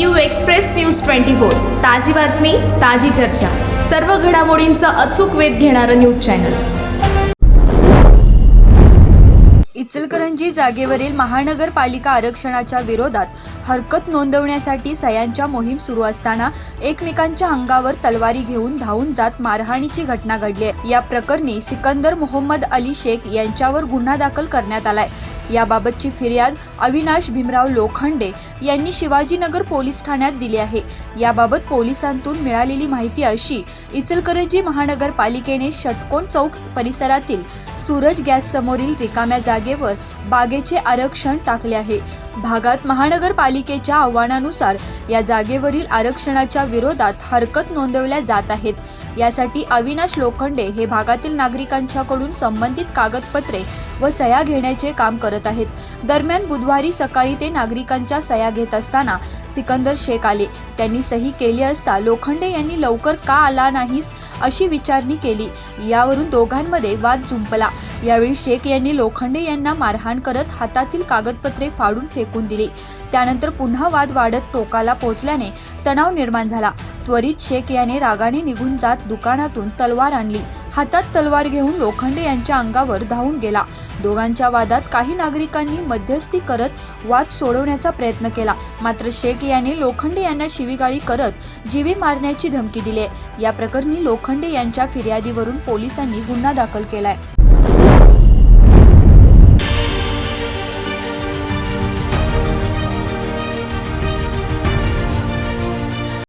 New express news twenty four. ताजी बातमी ताजी चर्चा. सर्व घडामोडींचा अचूक वेध घेणारं न्यूज चॅनल. इचलकरंजी जागेवरील महानगरपालिका आरक्षणाच्या विरोधात हरकत नोंदवण्यासाठी सयांच्या मोहीम सुरू असताना एकमेकांच्या अंगावर तलवारी घेऊन धावून जात मारहाणीची घटना घडली आहे. या प्रकरणी सिकंदर मोहम्मद अली शेख यांच्यावर गुन्हा दाखल करण्यात आलाय. याबाबतची फिर्याद अविनाश भीमराव लोखंडे यांनी शिवाजीनगर पोलीस ठाण्यात दिली आहे. याबाबत पोलिसांतून मिळालेली माहिती अशी इचलकरंजी महानगरपालिकेने षटकोन चौक परिसरातील सूरज गॅस समोरील रिकाम्या जागेवर बागेचे आरक्षण टाकले आहे. भागात महानगरपालिकेच्या आव्हानानुसार या जागेवरील आरक्षणाच्या विरोधात हरकत नोंदवल्या जात आहेत. यासाठी अविनाश लोखंडे हे भागातील नागरिकांच्याकडून संबंधित कागदपत्रे व सह्या घेण्याचे काम करत आहेत. दरम्यान बुधवारी सकाळी ते नागरिकांच्या सह्या घेत असताना सिकंदर शेख आले. त्यांनी सही केली असता लोखंडे यांनी लवकर का आला नाहीस अशी विचारणी केली. यावरून दोघांमध्ये वाद जुंपला यावेळी शेख यांनी लोखंडे यांना मारहाण करत हातातील कागदपत्रे फाडून फेकून दिली. त्यानंतर पुन्हा वाद वाढत टोकाला पोहोचल्याने तणाव निर्माण झाला. त्वरित शेख याने रागाने निघून जात दुकानातून तलवार आणली. हातात तलवार घेऊन लोखंडे यांच्या अंगावर धावून गेला. दोघांच्या वादात काही नागरिकांनी मध्यस्थी करत वाद सोडवण्याचा प्रयत्न केला. मात्र शेख याने लोखंडे यांना शिवीगाळी करत जीवी मारण्याची धमकी दिली या प्रकरणी लोखंडे यांच्या फिर्यादीवरून पोलिसांनी गुन्हा दाखल केलाय.